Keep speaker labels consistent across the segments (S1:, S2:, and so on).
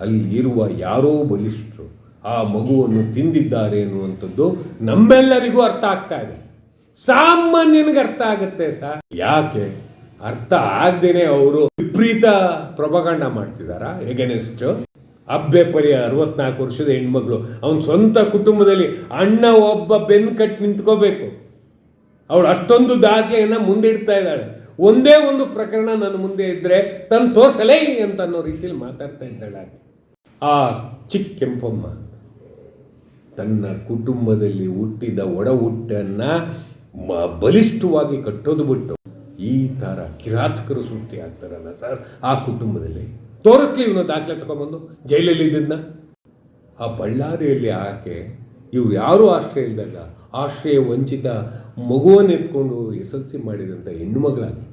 S1: ಅಲ್ಲಿ ಇರುವ ಯಾರೋ ಬಲಿಷ್ಠರು ಆ ಮಗುವನ್ನು ತಿಂದಿದ್ದಾರೆ ಅನ್ನುವಂಥದ್ದು ನಮ್ಮೆಲ್ಲರಿಗೂ ಅರ್ಥ ಆಗ್ತಾ ಇದೆ. ಸಾಮಾನ್ಯನಿಗೆ ಅರ್ಥ ಆಗುತ್ತೆ ಸರ್. ಯಾಕೆ? ಅರ್ಥ ಆಗ್ದೇನೆ ಅವರು ವಿಪರೀತ ಪ್ರಭಾಗಂಡ ಮಾಡ್ತಿದಾರ ಎಗನೆಸ್ಟ್? ಅಬ್ಬೆ ಪರಿ ಅರವತ್ನಾಲ್ಕು ವರ್ಷದ ಹೆಣ್ಮಗಳು. ಅವನ ಸ್ವಂತ ಕುಟುಂಬದಲ್ಲಿ ಅಣ್ಣ ಒಬ್ಬ ಬೆನ್ ಕಟ್ಟಿ ನಿಂತ್ಕೋಬೇಕು. ಅವಳು ಅಷ್ಟೊಂದು ದಾಖಲೆಯನ್ನು ಮುಂದಿಡ್ತಾ ಇದ್ದಾಳೆ. ಒಂದೇ ಒಂದು ಪ್ರಕರಣ ನನ್ನ ಮುಂದೆ ಇದ್ರೆ ತನ್ನ ತೋರ್ಸಲೇ ಅಂತ ಅನ್ನೋ ರೀತಿಯಲ್ಲಿ ಮಾತಾಡ್ತಾ ಇದ್ದಾಳೆ. ಆ ಚಿಕ್ಕ ಕೆಂಪಮ್ಮ ತನ್ನ ಕುಟುಂಬದಲ್ಲಿ ಹುಟ್ಟಿದ ಒಡ ಹುಟ್ಟನ್ನು ಬಲಿಷ್ಠವಾಗಿ ಕಟ್ಟೋದು ಬಿಟ್ಟು ಈ ಥರ ಕಿರಾತಕರು ಸೃಷ್ಟಿ ಆಗ್ತಾರಲ್ಲ ಸರ್, ಆ ಕುಟುಂಬದಲ್ಲಿ. ತೋರಿಸ್ಲಿ ಇವನು ದಾಖಲೆ ತಗೊಂಬಂದು ಜೈಲಲ್ಲಿ ಇದನ್ನ ಆ ಬಳ್ಳಾರಿಯಲ್ಲಿ ಆಕೆ, ಇವ್ರು ಯಾರೂ ಆಶ್ರಯ ಇಲ್ದಾಗ, ಆಶ್ರಯ ವಂಚಿತ ಮಗುವನ್ನು ಎತ್ಕೊಂಡು ಎಸ್ ಎಲ್ ಸಿ ಮಾಡಿದಂಥ ಹೆಣ್ಣು ಮಗಳಾಗಿ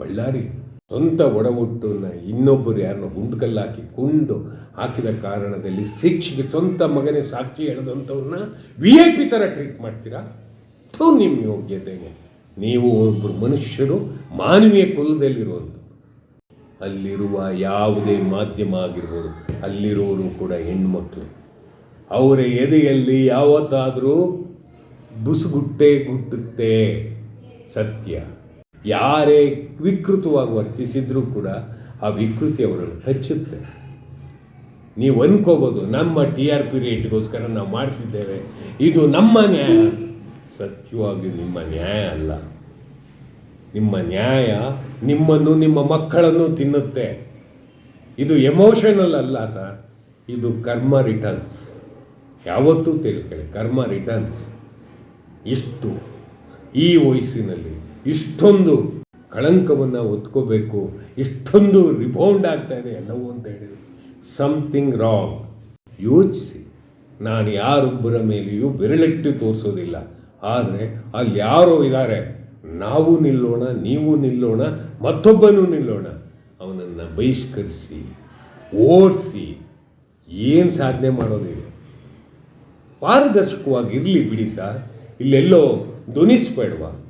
S1: ಬಳ್ಳಾರಿ. ಸ್ವಂತ ಒಡಮುಟ್ಟನ್ನು ಇನ್ನೊಬ್ಬರು ಯಾರನ್ನೋ ಗುಂಡುಕಲ್ಲು ಹಾಕಿ ಕುಂಡು ಹಾಕಿದ ಕಾರಣದಲ್ಲಿ ಶಿಕ್ಷೆಗೆ ಸ್ವಂತ ಮಗನೇ ಸಾಕ್ಷಿ ಹೇಳಿದಂಥವ್ರನ್ನ ವಿ ಐ ಪಿ ಥರ ಟ್ರೀಟ್ ಮಾಡ್ತೀರಾ? ಥೂ ನಿಮ್ಮ ಯೋಗ್ಯತೆಗೆ. ನೀವು ಒಬ್ಬರು ಮನುಷ್ಯರು, ಮಾನವೀಯ ಕುಲದಲ್ಲಿರುವಂಥ ಅಲ್ಲಿರುವ ಯಾವುದೇ ಮಾಧ್ಯಮ ಆಗಿರ್ಬೋದು, ಅಲ್ಲಿರೋರು ಕೂಡ ಹೆಣ್ಮಕ್ಳು. ಅವರ ಎದೆಯಲ್ಲಿ ಯಾವತ್ತಾದರೂ ಬುಸುಗುಟ್ಟೆ ಗುಟ್ಟುತ್ತೆ. ಸತ್ಯ. ಯಾರೇ ವಿಕೃತವಾಗಿ ವರ್ತಿಸಿದ್ರೂ ಕೂಡ ಆ ವಿಕೃತಿ ಅವರನ್ನು ಹಚ್ಚುತ್ತೆ. ನೀವು ಅನ್ಕೋಬೋದು, ನಮ್ಮ ಟಿ ಆರ್ ಪಿ ರೇಟ್ಗೋಸ್ಕರ ನಾವು ಮಾಡ್ತಿದ್ದೇವೆ. ಇದು ನಮ್ಮ ನ್ಯಾಯ. ಸತ್ಯವಾಗಿ ನಿಮ್ಮ ನ್ಯಾಯ ಅಲ್ಲ. ನಿಮ್ಮ ನ್ಯಾಯ ನಿಮ್ಮನ್ನು ನಿಮ್ಮ ಮಕ್ಕಳನ್ನು ತಿನ್ನುತ್ತೆ. ಇದು ಎಮೋಷನಲ್ ಅಲ್ಲ ಸರ್. ಇದು ಕರ್ಮ ರಿಟರ್ನ್ಸ್ ಯಾವತ್ತೂ ತಿಳ್ಕೊಳ್ಳಿ, ಕರ್ಮ ರಿಟರ್ನ್ಸ್ ಇಷ್ಟು ಈ ವಯಸ್ಸಿನಲ್ಲಿ ಇಷ್ಟೊಂದು ಕಳಂಕವನ್ನು ಒತ್ಕೋಬೇಕು ಇಷ್ಟೊಂದು ರಿಬೌಂಡ್ ಆಗ್ತಾ ಇದೆ ಎಲ್ಲವೂ ಅಂತ ಹೇಳಿದ್ರು. ಸಮಥಿಂಗ್ ರಾಂಗ್ ಯೋಚಿಸಿ. ನಾನು ಯಾರೊಬ್ಬರ ಮೇಲೆಯೂ ಬೆರಳಿಟ್ಟು ತೋರಿಸೋದಿಲ್ಲ. ಆದರೆ ಅಲ್ಲಿ ಯಾರೋ ಇದ್ದಾರೆ ನಾವು ನಿಲ್ಲೋಣ, ನೀವು ನಿಲ್ಲೋಣ, ಮತ್ತೊಬ್ಬನೂ ನಿಲ್ಲೋಣ. ಅವನನ್ನು ಬಹಿಷ್ಕರಿಸಿ, ಓಡಿಸಿ. ಏನು ಸಾಧನೆ ಮಾಡೋದಿದೆ ಪಾರದರ್ಶಕವಾಗಿ ಇರಲಿ ಬಿಡಿ ಸರ್. ಇಲ್ಲೆಲ್ಲೋ ಧ್ವನಿಸ್ಬೇಡವಾ?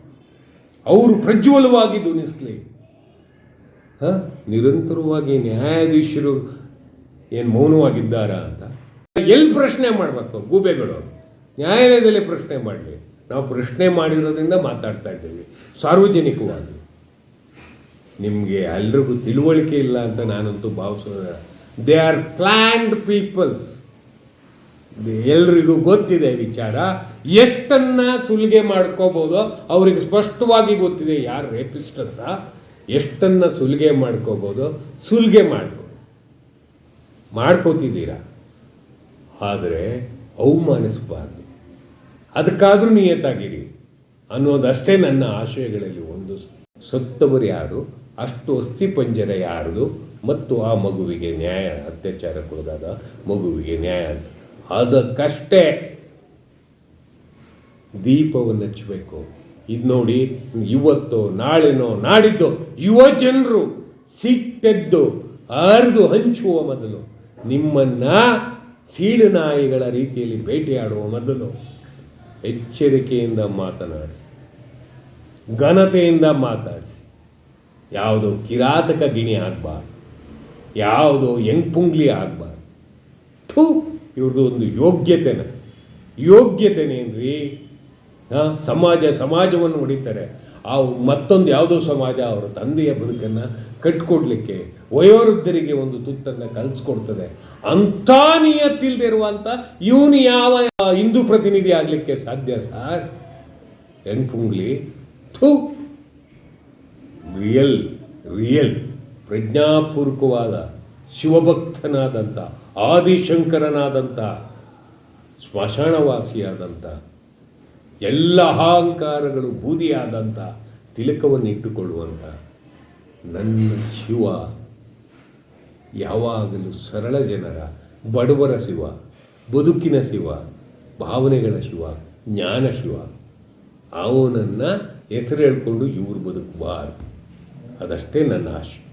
S1: ಅವರು ಪ್ರಜ್ವಲವಾಗಿ ಧ್ವನಿಸಲಿ. ಹಾಂ? ನಿರಂತರವಾಗಿ ನ್ಯಾಯಾಧೀಶರು ಏನು ಮೌನವಾಗಿದ್ದಾರಾ ಅಂತ. ಎಲ್ಲಿ ಪ್ರಶ್ನೆ ಮಾಡಬೇಕು ಗೂಬೆಗಳು. ನ್ಯಾಯಾಲಯದಲ್ಲಿ ಪ್ರಶ್ನೆ ಮಾಡಲಿ. ನಾವು ಪ್ರಶ್ನೆ ಮಾಡಿರೋದ್ರಿಂದ ಮಾತಾಡ್ತಾ ಇದ್ದೀವಿ. ಸಾರ್ವಜನಿಕವಾಗಿ. ನಿಮಗೆ ಎಲ್ರಿಗೂ ತಿಳುವಳಿಕೆ ಇಲ್ಲ ಅಂತ ನಾನಂತೂ ಭಾವಿಸೋದ ದೇ ಆರ್ ಪ್ಲ್ಯಾಂಡ್ ಪೀಪಲ್ಸ್ ಎಲ್ರಿಗೂ ಗೊತ್ತಿದೆ ವಿಚಾರ. ಎಷ್ಟನ್ನ ಸುಲಿಗೆ ಮಾಡ್ಕೋಬೋದೋ ಅವ್ರಿಗೆ ಸ್ಪಷ್ಟವಾಗಿ ಗೊತ್ತಿದೆ ಯಾರು ರೇಪಿಸ್ಟ್ ಅಂತ. ಎಷ್ಟನ್ನ ಸುಲಿಗೆ ಮಾಡ್ಕೋಬೋದೋ ಸುಲಿಗೆ ಮಾಡ್ಕೋ ಮಾಡ್ಕೋತಿದ್ದೀರಾ? ಆದರೆ ಅವಮಾನಿಸಬಾರ್ದು. ಅದಕ್ಕಾದರೂ ನಿಯತ್ತಾಗಿರಿ. ಅನ್ನೋದಷ್ಟೇ ನನ್ನ ಆಶಯಗಳಲ್ಲಿ ಒಂದು ಸತ್ತವರು ಯಾರು? ಅಷ್ಟು ಅಸ್ಥಿ ಪಂಜರ ಯಾರದು? ಮತ್ತು ಆ ಮಗುವಿಗೆ ನ್ಯಾಯ ಅತ್ಯಾಚಾರಕ್ಕೊಳಗಾದ ಮಗುವಿಗೆ ನ್ಯಾಯ ಅಂತ. ಅದಕ್ಕಷ್ಟೇ ದೀಪವನ್ನು ಹಚ್ಚಬೇಕು. ಇದು ನೋಡಿ, ಇವತ್ತು, ನಾಳೆನೋ ನಾಡಿದ್ದು, ಯುವ ಜನರು ಸಿಟ್ಟೆದ್ದು ಅರ್ದು ಹಂಚುವ ಮೊದಲು, ನಿಮ್ಮನ್ನ ಸೀಳು ನಾಯಿಗಳ ರೀತಿಯಲ್ಲಿ ಬೇಟೆಯಾಡುವ ಮೊದಲು ಎಚ್ಚರಿಕೆಯಿಂದ ಮಾತನಾಡಿಸಿ, ಘನತೆಯಿಂದ ಮಾತಾಡಿಸಿ. ಯಾವುದು ಕಿರಾತಕ ಗಿಣಿ ಆಗಬಾರ್ದು, ಯಾವುದೋ ಎಂಪುಂಗ್ಲಿ ಆಗಬಾರ್ದು. ಥೂ. ಇವ್ರದ್ದು ಒಂದು ಯೋಗ್ಯತೆನ. ಯೋಗ್ಯತೆನೇನ್ರಿ ಹಾಂ, ಸಮಾಜ, ಸಮಾಜವನ್ನು ಹೊಡಿತಾರೆ. ಆ ಮತ್ತೊಂದು ಯಾವುದೋ ಸಮಾಜ ಅವರ ತಂದೆಯ ಬದುಕನ್ನು ಕಟ್ಕೊಡ್ಲಿಕ್ಕೆ ವಯೋವೃದ್ಧರಿಗೆ ಒಂದು ತುತ್ತನ್ನು ಕಲಿಸ್ಕೊಡ್ತದೆ. ಅಂಥ ನಿಯತ್ತಿಲ್ದೇ ಇರುವಂಥ ಇವನು ಯಾವ ಹಿಂದೂ ಪ್ರತಿನಿಧಿ ಆಗಲಿಕ್ಕೆ ಸಾಧ್ಯ ಸರ್? ಹೆಣ್ಪುಂಗ್ಲಿ ಥೂ! ರಿಯಲ್ ರಿಯಲ್, ಪ್ರಜ್ಞಾಪೂರ್ವಕವಾದ ಶಿವಭಕ್ತನಾದಂಥ, ಆದಿಶಂಕರನಾದಂಥ ಸ್ಮಶಾನವಾಸಿಯಾದಂಥ ಎಲ್ಲ ಅಹಂಕಾರಗಳು ಬೂದಿಯಾದಂಥ ತಿಲಕವನ್ನು ಇಟ್ಟುಕೊಳ್ಳುವಂಥ ನನ್ನ ಶಿವ, ಯಾವಾಗಲೂ ಸರಳ ಜನರ, ಬಡವರ ಶಿವ, ಬದುಕಿನ ಶಿವ, ಭಾವನೆಗಳ ಶಿವ, ಜ್ಞಾನ ಶಿವ. ಅವನನ್ನು ಹೆಸರು ಹೇಳ್ಕೊಂಡು ಇವರು ಬದುಕಬಾರ್ದು. ಅದಷ್ಟೇ ನನ್ನ ಆಶೆ.